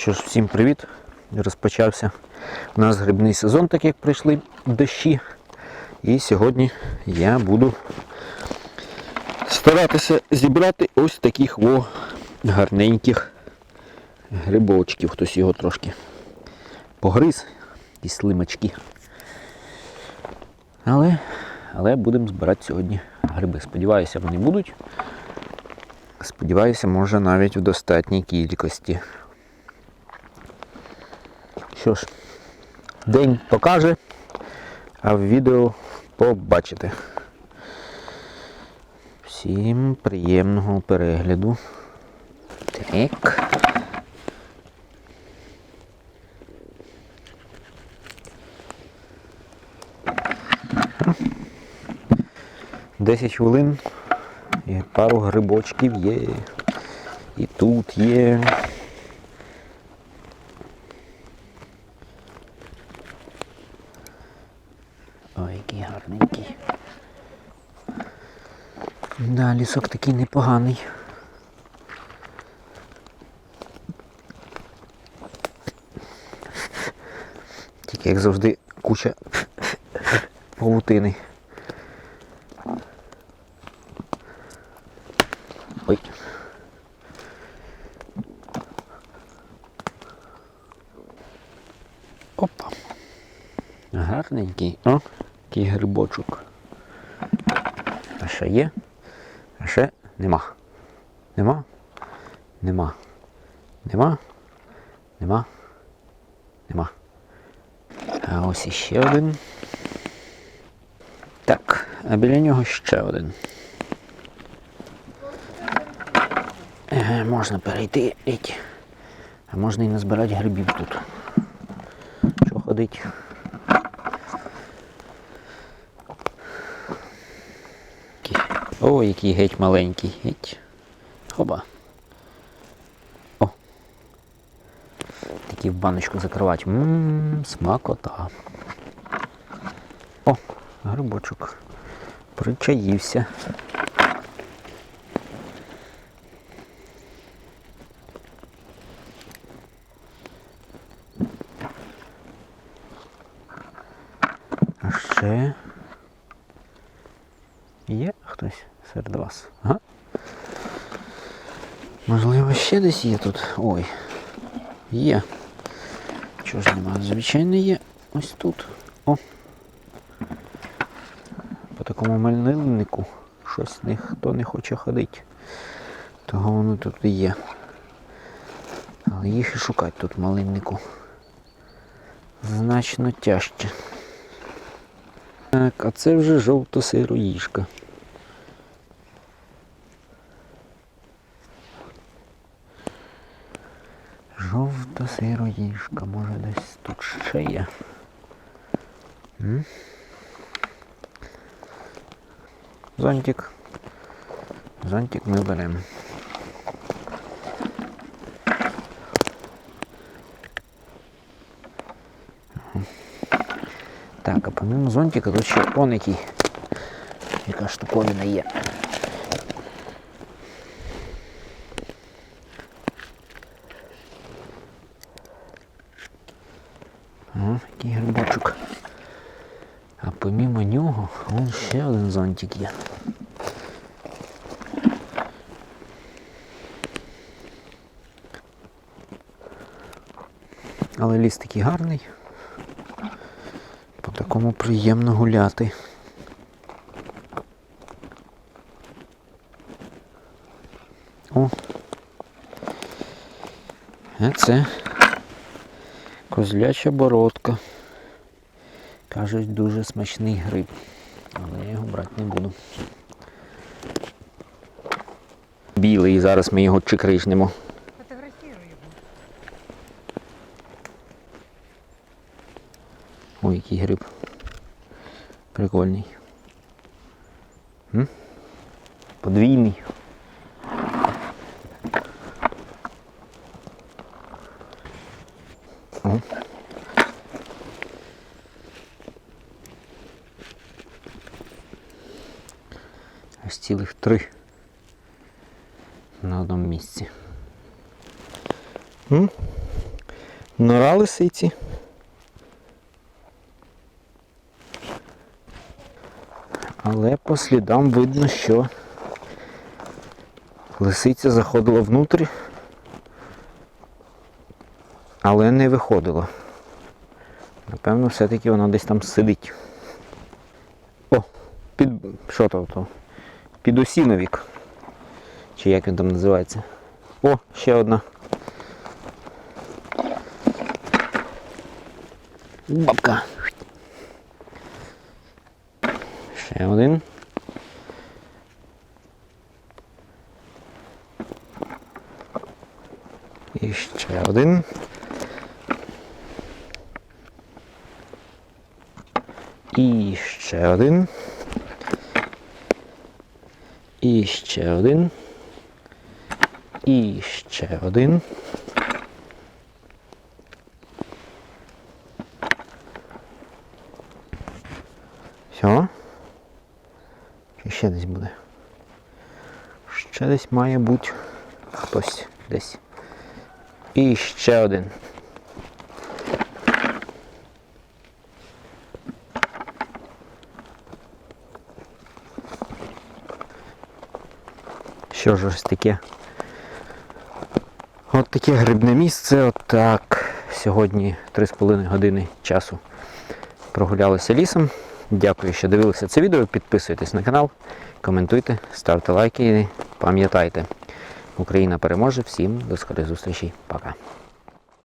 Що ж, всім привіт! Розпочався у нас грибний сезон, так як прийшли дощі. І сьогодні я буду старатися зібрати ось таких во гарненьких грибочків. Хтось його трошки погриз, і слимачки. Але, але будемо збирати сьогодні гриби. Сподіваюся, вони будуть. Сподіваюся, може навіть в достатній кількості. Що ж, день покаже, а в відео побачите. Всім приємного перегляду. Так. Десять хвилин і пару грибочків є. І тут є. Який гарненький. Да, лісок такий непоганий. Тільки як завжди куча павутини. Ой. Опа. Гарненький. О, який грибочок. А ще є? А ще нема. Нема? Нема. Нема? Нема? Нема. А ось іще один. Так, а біля нього ще один. Можна перейти, а можна і назбирати грибів тут. Що ходить? Який- О, який геть маленький. Геть. Хоба. О. Такі в баночку закривати. Ммм, смакота. О, грибочок. Причаївся. А ще хтось серед вас? Ага. Можливо, ще десь є тут. Ой. Є. Чого ж нема? Звичайно, є. Ось тут. О. По такому мальнильнику щось ніхто не хоче ходити. Того воно тут і є. Але їх і шукати тут малиннику. Значно тяжче. Так, а це вже жовто сироїжка. Жовта сироїжка, може десь тут ще є. М? Зонтик. Зонтик ми беремо. Так, а помимо зонтика тут ще он який. Яка штуковина є. О, який грибочок. А помимо нього, вон ще один зонтик є. Але ліс такий гарний. По такому приємно гуляти. О. А це козляча бородка. Кажуть, дуже смачний гриб. Але я його брати не буду. Білий, зараз ми його чикришнемо. Фотографирую его. Ой, який гриб. Прикольний. М? Подвійний. Аж цілих три на одному місці. М? Нора лисиці. Але по слідам видно, що лисиця заходила внутрі, але не виходила. Напевно, все-таки вона десь там сидить. О, під що то? Підосіновік. Чи як він там називається? О, ще одна. Бабка. Ще один. І ще один. І ще один. І ще один. І ще один. Все. Чи ще десь буде? Ще десь має бути хтось десь. І ще один. Що ж ось таке? От таке грибне місце. Отак. Сьогодні 3,5 години часу прогулялися лісом. Дякую, що дивилися це відео. Підписуйтесь на канал, коментуйте, ставте лайки і пам'ятайте. Україна переможе. Всім до скорих зустрічей. Пока.